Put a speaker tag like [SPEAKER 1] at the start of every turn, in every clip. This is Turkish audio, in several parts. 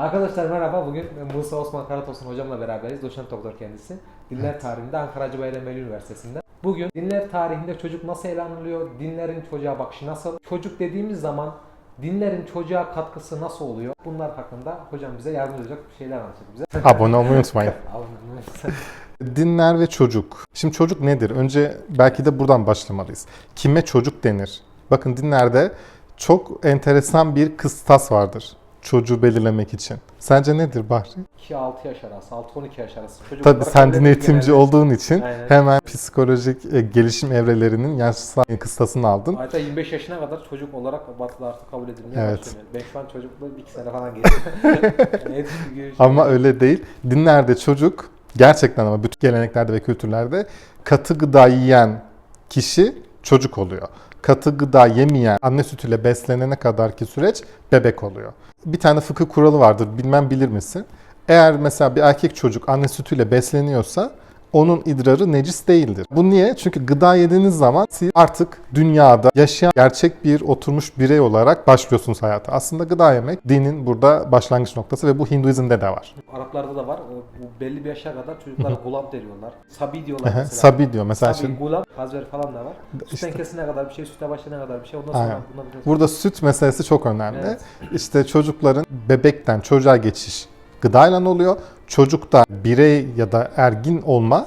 [SPEAKER 1] Arkadaşlar merhaba. Bugün Musa Osman Karatosun hocamla beraberiz. Doçent doktor kendisi. Dinler tarihinde Ankara Veli Üniversitesi'nde. Bugün dinler tarihinde çocuk nasıl ele alınıyor? Dinlerin çocuğa bakışı nasıl? Çocuk dediğimiz zaman dinlerin çocuğa katkısı nasıl oluyor? Bunlar hakkında hocam bize yardımcı olacak şeyler anlatacak bize.
[SPEAKER 2] Abone olmayı unutmayın.
[SPEAKER 1] Abone olmayı.
[SPEAKER 2] Dinler ve çocuk. Şimdi çocuk nedir? Önce belki de buradan başlamalıyız. Kime çocuk denir? Bakın dinlerde çok enteresan bir kıstas vardır. Çocuğu belirlemek için. Sence nedir Bahri?
[SPEAKER 1] 2-6 yaş arası, 6-12 yaş arası. Çocuk
[SPEAKER 2] Tabii
[SPEAKER 1] olarak
[SPEAKER 2] sen din eğitimci
[SPEAKER 1] genelde.
[SPEAKER 2] olduğun için
[SPEAKER 1] Aynen.
[SPEAKER 2] hemen psikolojik e, gelişim evrelerinin yaşsal kıstasını aldın.
[SPEAKER 1] Hatta 25 yaşına kadar çocuk olarak batıda artık kabul edilmeye
[SPEAKER 2] Evet.
[SPEAKER 1] başlıyor. Ben şu an çocukluğu 2 sene falan geçti. bir şey.
[SPEAKER 2] Ama öyle değil. Dinlerde çocuk gerçekten ama bütün geleneklerde ve kültürlerde katı gıda yiyen kişi çocuk oluyor. Katı gıda yemeyen, anne sütüyle beslenene kadarki süreç bebek oluyor. Bir tane fıkıh kuralı vardır, bilmem bilir misin? Eğer mesela bir erkek çocuk anne sütüyle besleniyorsa onun idrarı necis değildir. Bu niye? Çünkü gıda yediğiniz zaman siz artık dünyada yaşayan gerçek bir oturmuş birey olarak başlıyorsunuz hayata. Aslında gıda yemek dinin burada başlangıç noktası ve bu Hinduizm'de de var.
[SPEAKER 1] Araplarda da var. O- Bu belli bir yaşa kadar çocuklara gulam deniyorlar. Sabi diyorlar mesela.
[SPEAKER 2] Sabi diyor mesela.
[SPEAKER 1] Sabi,
[SPEAKER 2] şimdi-
[SPEAKER 1] gulam, hazver falan da var. Sütten
[SPEAKER 2] İşte-
[SPEAKER 1] kesine kadar bir şey, süte başlayana kadar bir şey. Ondan sonra
[SPEAKER 2] Aynen.
[SPEAKER 1] biraz...
[SPEAKER 2] Burada süt meselesi çok önemli.
[SPEAKER 1] Evet.
[SPEAKER 2] İşte çocukların bebekten çocuğa geçiş gıdayla oluyor. Çocukta birey ya da ergin olma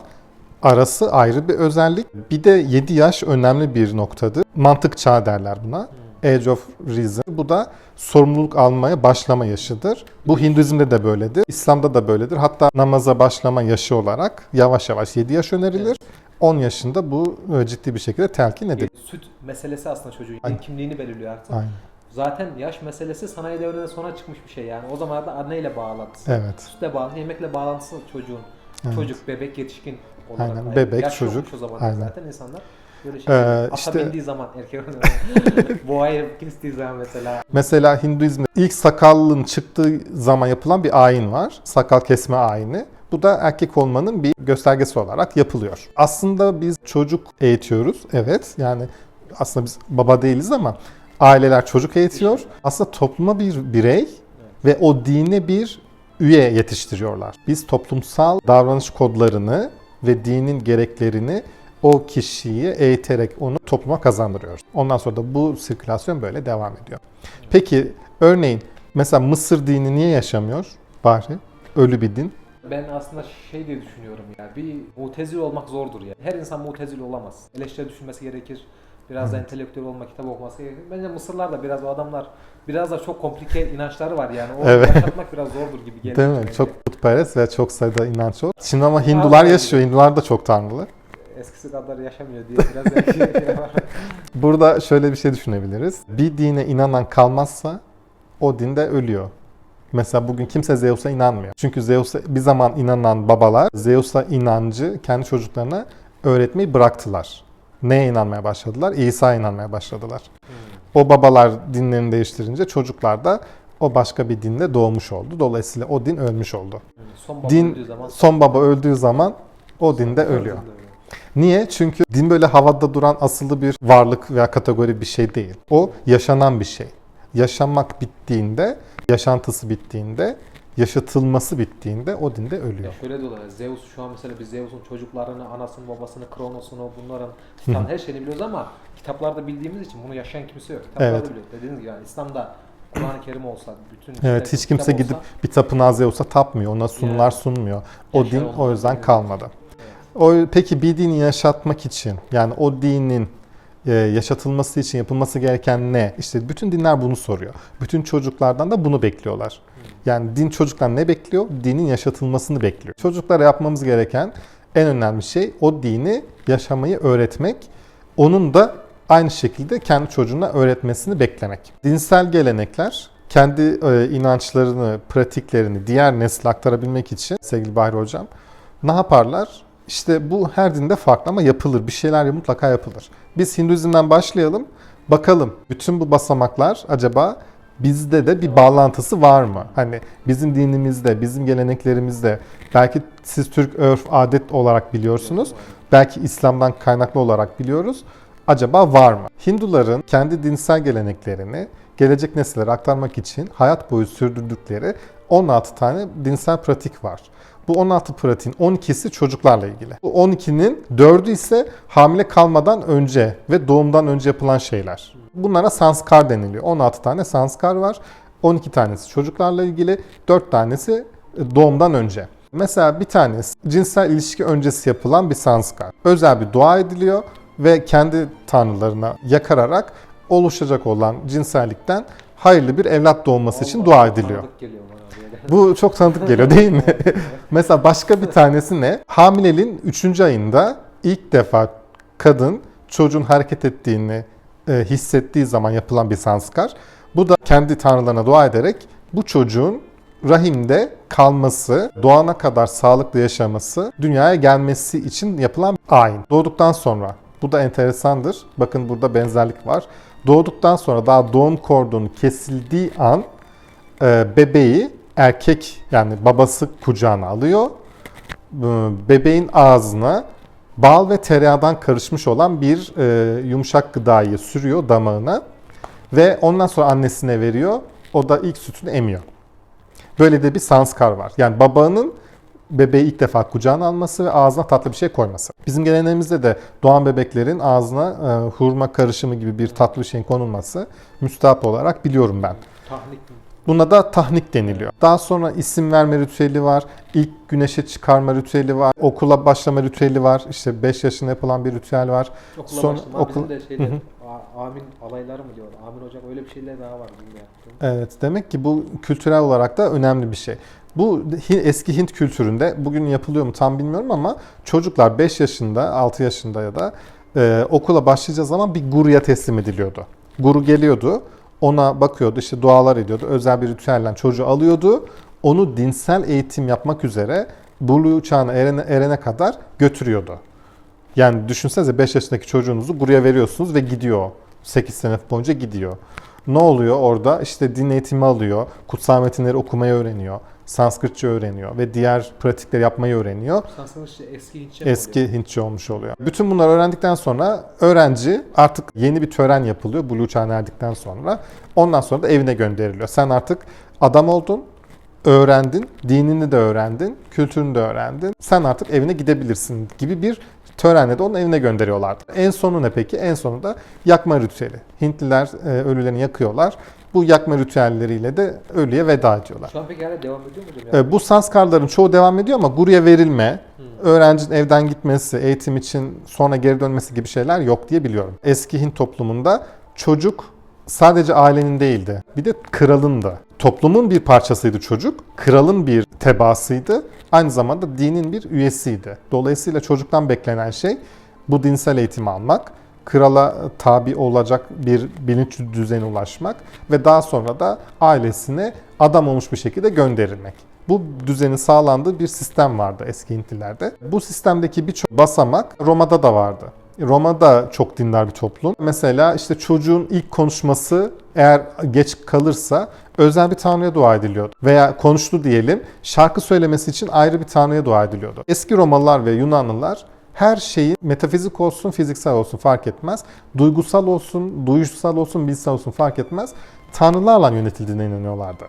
[SPEAKER 2] arası ayrı bir özellik. Bir de 7 yaş önemli bir noktadır. Mantık çağı derler buna. Age of Reason. Bu da sorumluluk almaya başlama yaşıdır. Bu Hinduizm'de de böyledir. İslam'da da böyledir. Hatta namaza başlama yaşı olarak yavaş yavaş 7 yaş önerilir. 10 yaşında bu e, ciddi bir şekilde telkin edilir.
[SPEAKER 1] Süt meselesi aslında çocuğun
[SPEAKER 2] Aynen.
[SPEAKER 1] kimliğini belirliyor artık.
[SPEAKER 2] Aynen.
[SPEAKER 1] Zaten yaş meselesi sanayi devrinden sonra çıkmış bir şey yani. O zamanlarda anneyle bağlantısı.
[SPEAKER 2] Evet.
[SPEAKER 1] Sütle bağlı, yemekle bağlantısı çocuğun.
[SPEAKER 2] Evet.
[SPEAKER 1] Çocuk, bebek, yetişkin olarak.
[SPEAKER 2] Aynen, bebek,
[SPEAKER 1] yaş
[SPEAKER 2] çocuk,
[SPEAKER 1] o zaman
[SPEAKER 2] aynen.
[SPEAKER 1] zaten insanlar. Böyle şey.
[SPEAKER 2] Ee,
[SPEAKER 1] Ata
[SPEAKER 2] işte-
[SPEAKER 1] bindiği zaman erkek boğayı kestiği zaman mesela.
[SPEAKER 2] Mesela Hinduizm'de ilk sakallın çıktığı zaman yapılan bir ayin var. Sakal kesme ayini. Bu da erkek olmanın bir göstergesi olarak yapılıyor. Aslında biz çocuk eğitiyoruz. Evet yani aslında biz baba değiliz ama aileler çocuk eğitiyor. Aslında topluma bir birey ve o dine bir üye yetiştiriyorlar. Biz toplumsal davranış kodlarını ve dinin gereklerini o kişiyi eğiterek onu topluma kazandırıyoruz. Ondan sonra da bu sirkülasyon böyle devam ediyor. Peki örneğin mesela Mısır dini niye yaşamıyor? Bari ölü bir din.
[SPEAKER 1] Ben aslında şey diye düşünüyorum ya. Bir mutezil olmak zordur ya. Her insan mutezil olamaz. Eleştiri düşünmesi gerekir. Biraz da entelektüel olmak, kitap okuması gerekir. Bence Mısırlar da biraz o adamlar biraz da çok komplike inançları var yani. O
[SPEAKER 2] Evet.
[SPEAKER 1] yaşatmak biraz zordur gibi geliyor.
[SPEAKER 2] Değil mi?
[SPEAKER 1] bence.
[SPEAKER 2] Çok putperest ve çok sayıda inanç var. Şimdi ama Hindular yaşıyor. Hindular da çok tanrılı.
[SPEAKER 1] Eskisi kadar yaşamıyor diye biraz belki şey var.
[SPEAKER 2] Burada şöyle bir şey düşünebiliriz. Bir dine inanan kalmazsa o dinde ölüyor. Mesela bugün kimse Zeus'a inanmıyor. Çünkü Zeus'a bir zaman inanan babalar Zeus'a inancı kendi çocuklarına öğretmeyi bıraktılar. Neye inanmaya başladılar? İsa'ya inanmaya başladılar. O babalar dinlerini değiştirince çocuklar da o başka bir dinle doğmuş oldu. Dolayısıyla o din ölmüş oldu.
[SPEAKER 1] Son baba
[SPEAKER 2] Din
[SPEAKER 1] öldüğü zaman
[SPEAKER 2] son baba öldüğü zaman o dinde ölüyor. Niye? Çünkü din böyle havada duran asılı bir varlık veya kategori bir şey değil. O yaşanan bir şey. Yaşamak bittiğinde, yaşantısı bittiğinde, yaşatılması bittiğinde o dinde
[SPEAKER 1] Ya
[SPEAKER 2] ölüyor.
[SPEAKER 1] şöyle diyorlar Zeus şu an mesela biz Zeus'un çocuklarını, anasını, babasını, Kronos'unu, bunların Titan her şeyini biliyoruz ama kitaplarda bildiğimiz için bunu yaşayan kimse yok. Kitaplarda
[SPEAKER 2] Evet.
[SPEAKER 1] biliyor. Dediğiniz gibi yani İslam'da Kur'an-ı Kerim olsa, bütün
[SPEAKER 2] Evet hiç kimse
[SPEAKER 1] olsa-
[SPEAKER 2] gidip bir tapınağa Zeus'a tapmıyor. Ona sunular
[SPEAKER 1] Yani.
[SPEAKER 2] sunmuyor. O
[SPEAKER 1] Yaşar
[SPEAKER 2] din o yüzden kalmadı. O peki bir dini yaşatmak için yani o dinin yaşatılması için yapılması gereken ne? İşte bütün dinler bunu soruyor. Bütün çocuklardan da bunu bekliyorlar. Yani din çocuklar ne bekliyor? Dinin yaşatılmasını bekliyor. Çocuklara yapmamız gereken en önemli şey o dini yaşamayı öğretmek. Onun da aynı şekilde kendi çocuğuna öğretmesini beklemek. Dinsel gelenekler kendi e, inançlarını, pratiklerini diğer nesle aktarabilmek için sevgili Bahri Hocam ne yaparlar? İşte bu her dinde farklı ama yapılır. Bir şeyler mutlaka yapılır. Biz Hinduizm'den başlayalım. Bakalım bütün bu basamaklar acaba bizde de bir bağlantısı var mı? Hani bizim dinimizde, bizim geleneklerimizde belki siz Türk örf adet olarak biliyorsunuz. Belki İslam'dan kaynaklı olarak biliyoruz. Acaba var mı? Hinduların kendi dinsel geleneklerini gelecek nesillere aktarmak için hayat boyu sürdürdükleri 16 tane dinsel pratik var. Bu 16 pratiğin 12'si çocuklarla ilgili. Bu 12'nin 4'ü ise hamile kalmadan önce ve doğumdan önce yapılan şeyler. Bunlara sanskar deniliyor. 16 tane sanskar var. 12 tanesi çocuklarla ilgili, 4 tanesi doğumdan önce. Mesela bir tanesi cinsel ilişki öncesi yapılan bir sanskar. Özel bir dua ediliyor ve kendi tanrılarına yakararak oluşacak olan cinsellikten hayırlı bir evlat doğması için
[SPEAKER 1] Allah,
[SPEAKER 2] dua
[SPEAKER 1] çok
[SPEAKER 2] ediliyor. Bu çok tanıdık geliyor değil mi? Mesela başka bir tanesi ne? Hamileliğin 3. ayında ilk defa kadın çocuğun hareket ettiğini e, hissettiği zaman yapılan bir sanskar. Bu da kendi tanrılarına dua ederek bu çocuğun rahimde kalması, doğana kadar sağlıklı yaşaması, dünyaya gelmesi için yapılan ayin. Doğduktan sonra, bu da enteresandır. Bakın burada benzerlik var. Doğduktan sonra daha doğum kordonu kesildiği an e, bebeği erkek yani babası kucağına alıyor. E, Bebeğin ağzına bal ve tereyağından karışmış olan bir e, yumuşak gıdayı sürüyor damağına ve ondan sonra annesine veriyor. O da ilk sütünü emiyor. Böyle de bir sanskar var. Yani babanın bebeği ilk defa kucağına alması ve ağzına tatlı bir şey koyması. Bizim geleneğimizde de doğan bebeklerin ağzına e, hurma karışımı gibi bir tatlı bir şeyin konulması müstahap olarak biliyorum ben.
[SPEAKER 1] Tahnik mi?
[SPEAKER 2] Buna da tahnik deniliyor. Daha sonra isim verme ritüeli var. İlk güneşe çıkarma ritüeli var. Okula başlama ritüeli var. İşte 5 yaşında yapılan bir ritüel var.
[SPEAKER 1] Okula
[SPEAKER 2] Son-
[SPEAKER 1] başladım.
[SPEAKER 2] okul-
[SPEAKER 1] de şeyler, a- amin alayları mı diyor? Amin hocam öyle bir şeyler daha var.
[SPEAKER 2] Evet demek ki bu kültürel olarak da önemli bir şey. Bu eski Hint kültüründe bugün yapılıyor mu tam bilmiyorum ama çocuklar 5 yaşında, 6 yaşında ya da e, okula başlayacağı zaman bir guruya teslim ediliyordu. Guru geliyordu, ona bakıyordu, işte dualar ediyordu, özel bir ritüelle çocuğu alıyordu. Onu dinsel eğitim yapmak üzere buluğ çağına erene, erene kadar götürüyordu. Yani düşünsenize 5 yaşındaki çocuğunuzu buraya veriyorsunuz ve gidiyor. 8 sene boyunca gidiyor. Ne oluyor orada? İşte din eğitimi alıyor, kutsal metinleri okumayı öğreniyor, Sanskritçe öğreniyor ve diğer pratikleri yapmayı öğreniyor.
[SPEAKER 1] İşte eski Hintçe
[SPEAKER 2] Eski
[SPEAKER 1] oluyor?
[SPEAKER 2] Hintçe olmuş oluyor. Bütün bunları öğrendikten sonra öğrenci artık yeni bir tören yapılıyor Blue çağına erdikten sonra. Ondan sonra da evine gönderiliyor. Sen artık adam oldun, öğrendin, dinini de öğrendin, kültürünü de öğrendin. Sen artık evine gidebilirsin gibi bir törenle de onun evine gönderiyorlardı. En sonu ne peki? En sonu da yakma ritüeli. Hintliler e, ölülerini yakıyorlar. Bu yakma ritüelleriyle de ölüye veda ediyorlar.
[SPEAKER 1] Şu an peki hala devam ediyor mu hocam?
[SPEAKER 2] E, Bu sanskarların çoğu devam ediyor ama guruya verilme, öğrencinin evden gitmesi, eğitim için sonra geri dönmesi gibi şeyler yok diye biliyorum. Eski Hint toplumunda çocuk sadece ailenin değildi. Bir de kralın da. Toplumun bir parçasıydı çocuk. Kralın bir tebaasıydı. Aynı zamanda dinin bir üyesiydi. Dolayısıyla çocuktan beklenen şey bu dinsel eğitimi almak, krala tabi olacak bir bilinç düzeyine ulaşmak ve daha sonra da ailesine adam olmuş bir şekilde gönderilmek. Bu düzenin sağlandığı bir sistem vardı eski Hintlilerde. Bu sistemdeki birçok basamak Roma'da da vardı. Roma'da çok dindar bir toplum. Mesela işte çocuğun ilk konuşması eğer geç kalırsa özel bir tanrıya dua ediliyordu. Veya konuştu diyelim şarkı söylemesi için ayrı bir tanrıya dua ediliyordu. Eski Romalılar ve Yunanlılar her şeyin metafizik olsun, fiziksel olsun fark etmez. Duygusal olsun, duyuşsal olsun, bilsel olsun fark etmez. Tanrılarla yönetildiğine inanıyorlardı.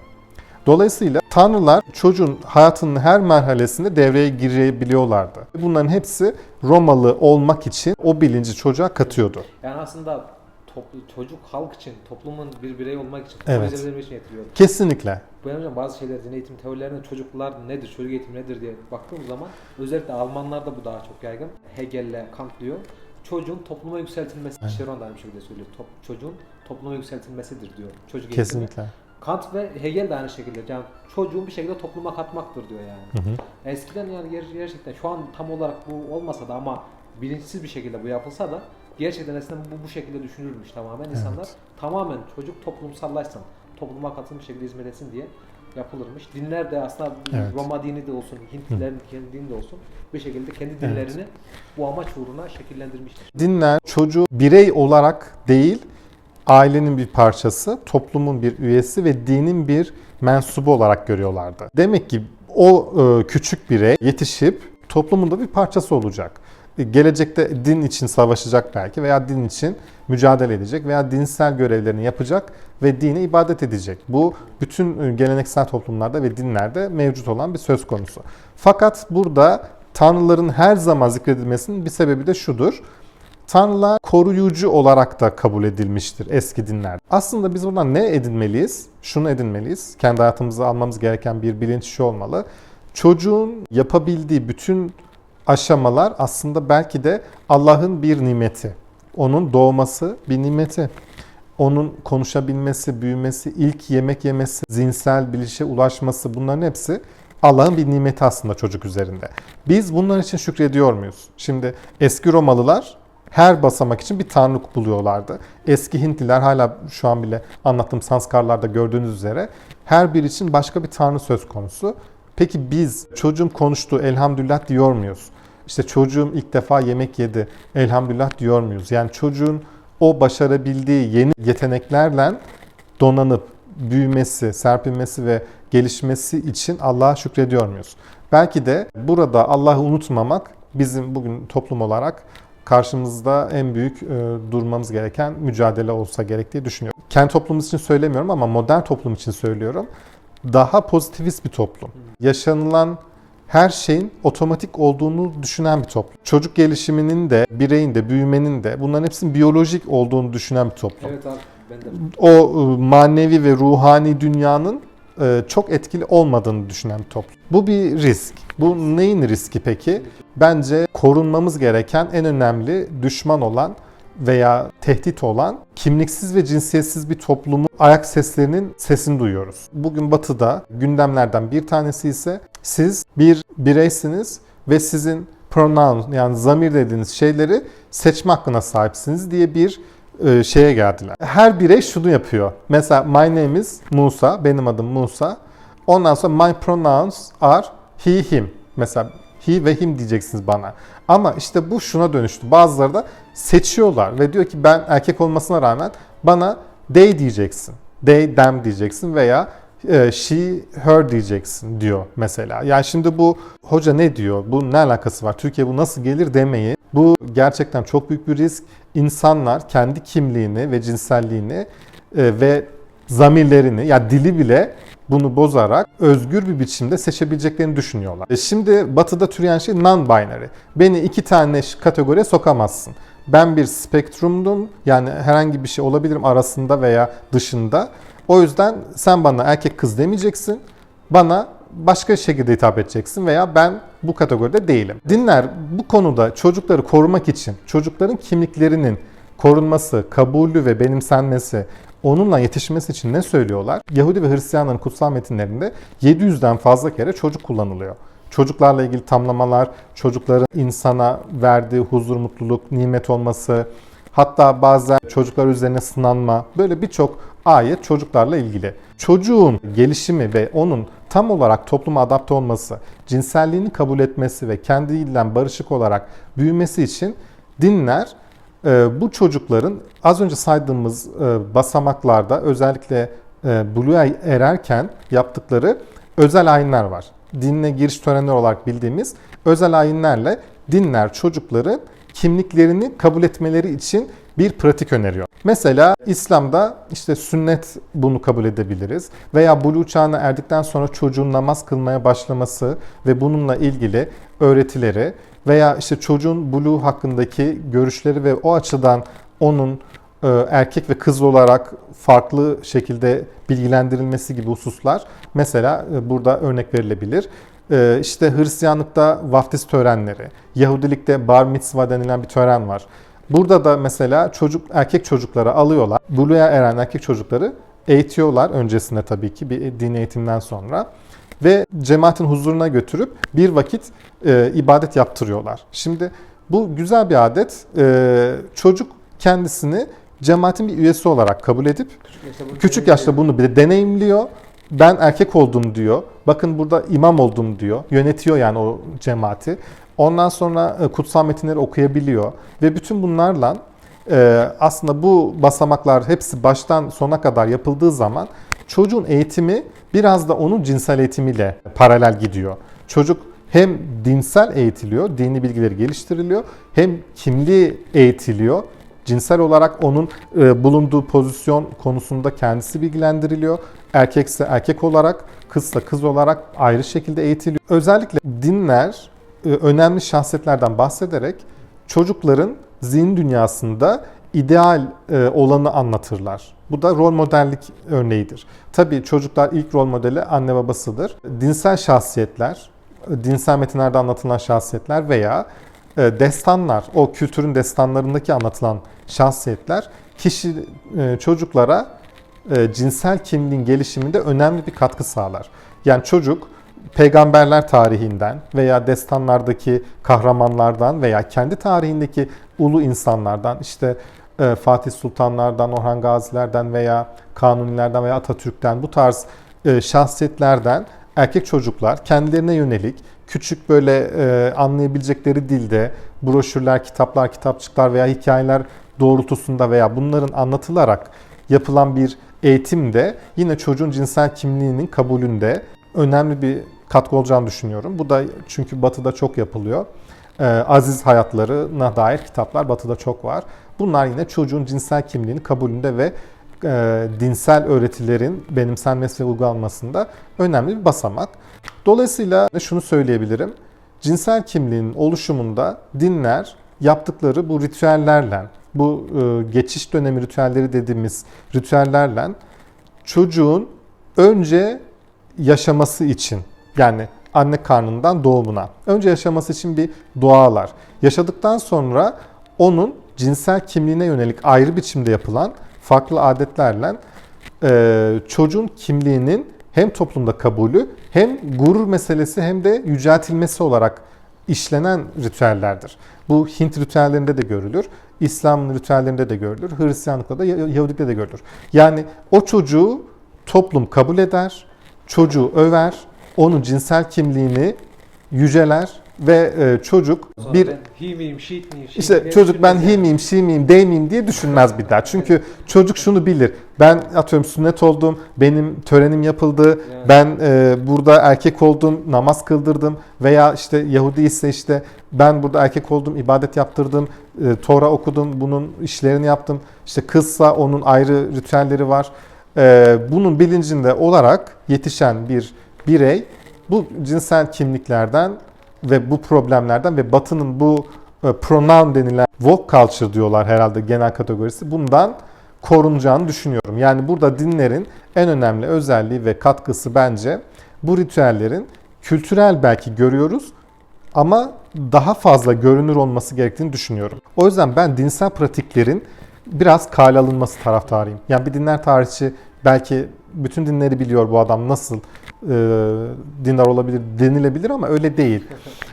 [SPEAKER 2] Dolayısıyla tanrılar çocuğun hayatının her merhalesinde devreye girebiliyorlardı. Bunların hepsi Romalı olmak için o bilinci çocuğa katıyordu.
[SPEAKER 1] Yani aslında toplu, çocuk halk için, toplumun bir birey olmak için,
[SPEAKER 2] Evet.
[SPEAKER 1] evet. için getiriyor.
[SPEAKER 2] Kesinlikle.
[SPEAKER 1] Bu hocam bazı şeyler din eğitim teorilerinde çocuklar nedir, çocuk eğitimi nedir diye baktığımız zaman özellikle Almanlarda bu daha çok yaygın. Hegel'le Kant diyor. Çocuğun topluma yükseltilmesi,
[SPEAKER 2] Evet.
[SPEAKER 1] Şeron da aynı şekilde söylüyor. Top, çocuğun topluma yükseltilmesidir diyor. Çocuk eğitimi. Kant ve Hegel de aynı şekilde. Yani çocuğun bir şekilde topluma katmaktır diyor yani.
[SPEAKER 2] Hı hı.
[SPEAKER 1] Eskiden yani ger- gerçekten şu an tam olarak bu olmasa da ama bilinçsiz bir şekilde bu yapılsa da gerçekten eskiden bu bu şekilde düşünülmüş tamamen. İnsanlar tamamen çocuk toplumsallaşsın, topluma katılmış bir şekilde hizmet etsin diye yapılırmış. Dinler de aslında
[SPEAKER 2] Evet.
[SPEAKER 1] Roma dini de olsun, Hintlilerin kendi dini de olsun bir şekilde kendi dinlerini bu amaç uğruna şekillendirmiştir.
[SPEAKER 2] Dinler çocuğu birey olarak değil, ailenin bir parçası, toplumun bir üyesi ve dinin bir mensubu olarak görüyorlardı. Demek ki o e, küçük birey yetişip toplumun da bir parçası olacak. e, gelecekte din için savaşacak belki veya din için mücadele edecek veya dinsel görevlerini yapacak ve dine ibadet edecek. Bu bütün e, geleneksel toplumlarda ve dinlerde mevcut olan bir söz konusu. Fakat burada tanrıların her zaman zikredilmesinin bir sebebi de şudur. Tanrılar koruyucu olarak da kabul edilmiştir eski dinlerde. Aslında biz buradan ne edinmeliyiz? Şunu edinmeliyiz. Kendi hayatımıza almamız gereken bir bilinç şu olmalı. Çocuğun yapabildiği bütün aşamalar aslında belki de Allah'ın bir nimeti. Onun doğması bir nimeti. Onun konuşabilmesi, büyümesi, ilk yemek yemesi, zihinsel bilişe ulaşması bunların hepsi Allah'ın bir nimeti aslında çocuk üzerinde. Biz bunlar için şükrediyor muyuz? Şimdi eski Romalılar her basamak için bir tanrı buluyorlardı. Eski Hintliler hala şu an bile anlattığım Sanskarlarda gördüğünüz üzere her bir için başka bir tanrı söz konusu. Peki biz çocuğum konuştu elhamdülillah diyor muyuz? İşte çocuğum ilk defa yemek yedi elhamdülillah diyor muyuz? Yani çocuğun o başarabildiği yeni yeteneklerle donanıp büyümesi, serpilmesi ve gelişmesi için Allah'a şükrediyor muyuz? Belki de burada Allah'ı unutmamak bizim bugün toplum olarak karşımızda en büyük e, durmamız gereken mücadele olsa gerek diye düşünüyorum. Kendi toplumumuz için söylemiyorum ama modern toplum için söylüyorum. Daha pozitivist bir toplum. Yaşanılan her şeyin otomatik olduğunu düşünen bir toplum. Çocuk gelişiminin de, bireyin de, büyümenin de bunların hepsinin biyolojik olduğunu düşünen bir toplum
[SPEAKER 1] Evet abi ben de.
[SPEAKER 2] o e, manevi ve ruhani dünyanın çok etkili olmadığını düşünen bir toplum. Bu bir risk. Bu neyin riski peki? Bence korunmamız gereken en önemli düşman olan veya tehdit olan kimliksiz ve cinsiyetsiz bir toplumun ayak seslerinin sesini duyuyoruz. Bugün batıda gündemlerden bir tanesi ise siz bir bireysiniz ve sizin pronoun yani zamir dediğiniz şeyleri seçme hakkına sahipsiniz diye bir e, şeye geldiler. Her birey şunu yapıyor. Mesela my name is Musa, benim adım Musa. Ondan sonra my pronouns are he, him. Mesela he ve him diyeceksiniz bana. Ama işte bu şuna dönüştü. Bazıları da seçiyorlar ve diyor ki ben erkek olmasına rağmen bana they diyeceksin. They, them diyeceksin veya e, she, her diyeceksin diyor mesela. Yani şimdi bu hoca ne diyor? Bu ne alakası var? Türkiye bu nasıl gelir demeyi. Bu gerçekten çok büyük bir risk. İnsanlar kendi kimliğini ve cinselliğini e, ve zamirlerini ya dili bile bunu bozarak özgür bir biçimde seçebileceklerini düşünüyorlar. E şimdi batıda türeyen şey non-binary. Beni iki tane kategoriye sokamazsın. Ben bir spektrumdum yani herhangi bir şey olabilirim arasında veya dışında. O yüzden sen bana erkek kız demeyeceksin. Bana başka şekilde hitap edeceksin veya ben bu kategoride değilim. Dinler bu konuda çocukları korumak için çocukların kimliklerinin korunması, kabulü ve benimsenmesi, onunla yetişmesi için ne söylüyorlar? Yahudi ve Hristiyanların kutsal metinlerinde 700'den fazla kere çocuk kullanılıyor. Çocuklarla ilgili tamlamalar, çocukların insana verdiği huzur, mutluluk, nimet olması, hatta bazen çocuklar üzerine sınanma, böyle birçok ayet çocuklarla ilgili. Çocuğun gelişimi ve onun tam olarak topluma adapte olması, cinselliğini kabul etmesi ve kendiyle barışık olarak büyümesi için dinler e, bu çocukların az önce saydığımız e, basamaklarda özellikle e, Blue'ya ererken yaptıkları özel ayinler var. Dinle giriş töreni olarak bildiğimiz özel ayinlerle dinler çocukları kimliklerini kabul etmeleri için bir pratik öneriyor. Mesela İslam'da işte sünnet bunu kabul edebiliriz veya buluğ çağına erdikten sonra çocuğun namaz kılmaya başlaması ve bununla ilgili öğretileri veya işte çocuğun buluğ hakkındaki görüşleri ve o açıdan onun e, erkek ve kız olarak farklı şekilde bilgilendirilmesi gibi hususlar mesela e, burada örnek verilebilir. E, İşte Hristiyanlıkta vaftiz törenleri, Yahudilikte bar mitzva denilen bir tören var. Burada da mesela çocuk erkek çocukları alıyorlar. Buluğa eren erkek çocukları eğitiyorlar öncesinde tabii ki bir din eğitimden sonra ve cemaatin huzuruna götürüp bir vakit e, ibadet yaptırıyorlar. Şimdi bu güzel bir adet. E, çocuk kendisini cemaatin bir üyesi olarak kabul edip
[SPEAKER 1] Yaşta bunu
[SPEAKER 2] küçük yaşta bunu bir de deneyimliyor. Ben erkek oldum diyor. Bakın burada imam oldum diyor. Yönetiyor yani o cemaati. Ondan sonra e, kutsal metinleri okuyabiliyor. Ve bütün bunlarla e, aslında bu basamaklar hepsi baştan sona kadar yapıldığı zaman çocuğun eğitimi biraz da onun cinsel eğitimiyle paralel gidiyor. Çocuk hem dinsel eğitiliyor, dini bilgileri geliştiriliyor, hem kimliği eğitiliyor. Cinsel olarak onun e, bulunduğu pozisyon konusunda kendisi bilgilendiriliyor. Erkekse erkek olarak, kızsa kız olarak ayrı şekilde eğitiliyor. Özellikle dinler önemli şahsiyetlerden bahsederek çocukların zihin dünyasında ideal e, olanı anlatırlar. Bu da rol modellik örneğidir. Tabii çocuklar ilk rol modeli anne babasıdır. Dinsel şahsiyetler, e, dinsel metinlerde anlatılan şahsiyetler veya e, destanlar, o kültürün destanlarındaki anlatılan şahsiyetler kişi e, çocuklara e, cinsel kimliğin gelişiminde önemli bir katkı sağlar. Yani çocuk peygamberler tarihinden veya destanlardaki kahramanlardan veya kendi tarihindeki ulu insanlardan işte e, Fatih Sultanlardan, Orhan Gazilerden veya Kanunilerden veya Atatürk'ten bu tarz e, şahsiyetlerden erkek çocuklar kendilerine yönelik küçük böyle e, anlayabilecekleri dilde broşürler, kitaplar, kitapçıklar veya hikayeler doğrultusunda veya bunların anlatılarak yapılan bir eğitimde yine çocuğun cinsel kimliğinin kabulünde önemli bir katkı olacağını düşünüyorum. Bu da çünkü Batı'da çok yapılıyor. Ee, aziz hayatlarına dair kitaplar Batı'da çok var. Bunlar yine çocuğun cinsel kimliğini kabulünde ve e, dinsel öğretilerin benimsenmesi ve uygulanmasında önemli bir basamak. Dolayısıyla şunu söyleyebilirim. Cinsel kimliğin oluşumunda dinler yaptıkları bu ritüellerle, bu e, geçiş dönemi ritüelleri dediğimiz ritüellerle çocuğun önce yaşaması için yani anne karnından doğumuna önce yaşaması için bir dualar. Yaşadıktan sonra onun cinsel kimliğine yönelik ayrı biçimde yapılan farklı adetlerle e, çocuğun kimliğinin hem toplumda kabulü hem gurur meselesi hem de yüceltilmesi olarak işlenen ritüellerdir. Bu Hint ritüellerinde de görülür, İslam ritüellerinde de görülür, Hristiyanlıkta da Yahudilikte de görülür. Yani o çocuğu toplum kabul eder, çocuğu över, onun cinsel kimliğini yüceler ve e, çocuk
[SPEAKER 1] Sonra
[SPEAKER 2] bir
[SPEAKER 1] ben he miyim, she miyim, she
[SPEAKER 2] işte çocuk ben he miyim, she miyim, they miyim diye düşünmez bir daha. Çünkü çocuk şunu bilir. Ben atıyorum sünnet oldum, benim törenim yapıldı,
[SPEAKER 1] Yani.
[SPEAKER 2] ben e, burada erkek oldum, namaz kıldırdım veya işte Yahudi ise işte ben burada erkek oldum, ibadet yaptırdım, e, Tora okudum, bunun işlerini yaptım. İşte kızsa onun ayrı ritüelleri var. E, bunun bilincinde olarak yetişen bir birey bu cinsel kimliklerden ve bu problemlerden ve Batı'nın bu e, pronoun denilen woke culture diyorlar herhalde genel kategorisi bundan korunacağını düşünüyorum. Yani burada dinlerin en önemli özelliği ve katkısı bence bu ritüellerin kültürel belki görüyoruz ama daha fazla görünür olması gerektiğini düşünüyorum. O yüzden ben dinsel pratiklerin biraz kale alınması taraftarıyım. Yani bir dinler tarihçi belki bütün dinleri biliyor bu adam nasıl e, dindar olabilir denilebilir ama öyle değil.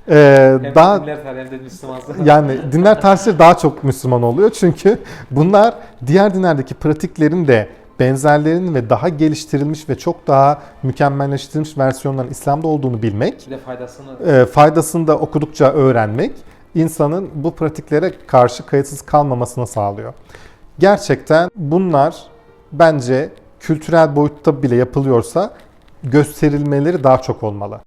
[SPEAKER 2] E,
[SPEAKER 1] Hem
[SPEAKER 2] daha
[SPEAKER 1] dinler tarihi hem de Müslümansın.
[SPEAKER 2] yani dinler tarihçileri daha çok Müslüman oluyor çünkü bunlar diğer dinlerdeki pratiklerin de benzerlerinin ve daha geliştirilmiş ve çok daha mükemmelleştirilmiş versiyonların İslam'da olduğunu bilmek
[SPEAKER 1] Bir de faydasını
[SPEAKER 2] e, faydasını da okudukça öğrenmek insanın bu pratiklere karşı kayıtsız kalmamasını sağlıyor. Gerçekten bunlar bence kültürel boyutta bile yapılıyorsa gösterilmeleri daha çok olmalı.